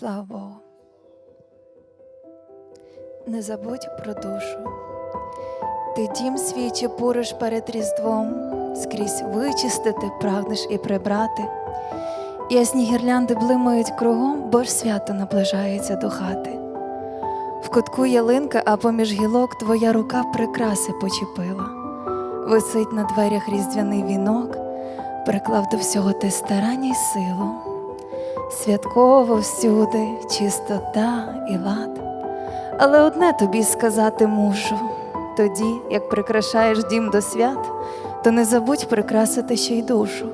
Слава Богу. Не забудь про душу. Ти дім свій чепуриш перед Різдвом, скрізь вичистити, прагнеш і прибрати. Ясні гірлянди блимають кругом, бо ж свято наближається до хати. В кутку ялинка, а поміж гілок твоя рука прикраси почепила. Висить на дверях різдвяний вінок, приклав до всього ти старання й силу. Святково всюди чистота і лад. Але одне тобі сказати мушу: тоді, як прикрашаєш дім до свят, то не забудь прикрасити ще й душу.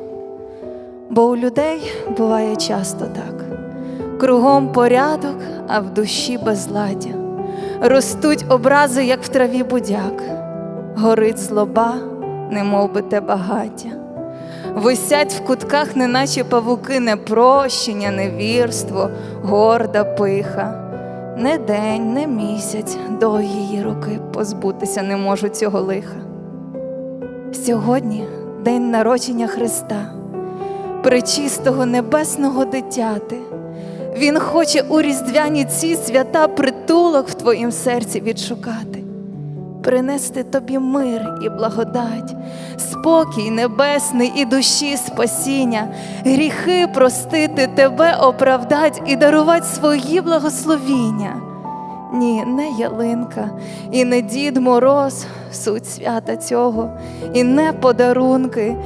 Бо у людей буває часто так: кругом порядок, а в душі безладдя. Ростуть образи, як в траві будяк, горить злоба, немов би те багаття. Висять в кутках, неначе павуки, непрощення, невірство, горда пиха. Не день, не місяць до її роки позбутися не можуть цього лиха. Сьогодні день народження Христа, пречистого небесного дитяти. Він хоче у різдвяні ці свята притулок в твоїм серці відшукати, принести тобі мир і благодать, спокій небесний і душі спасіння, гріхи простити, тебе оправдать і дарувати свої благословіння. Ні, не ялинка, і не дід Мороз, суть свята цього, і не подарунки.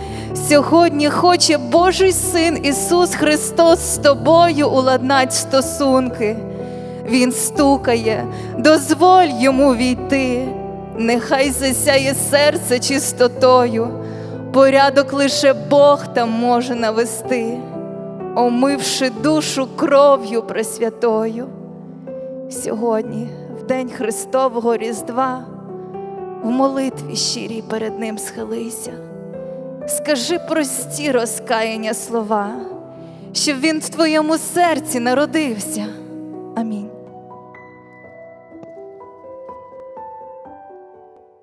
Сьогодні хоче Божий син Ісус Христос з тобою уладнать стосунки. Він стукає, дозволь йому війти, нехай засяє серце чистотою, порядок лише Бог там може навести, омивши душу кров'ю пресвятою. Сьогодні, в день Христового Різдва, в молитві щирій перед Ним схилися. Скажи прості розкаяння слова, щоб він в твоєму серці народився. Амінь.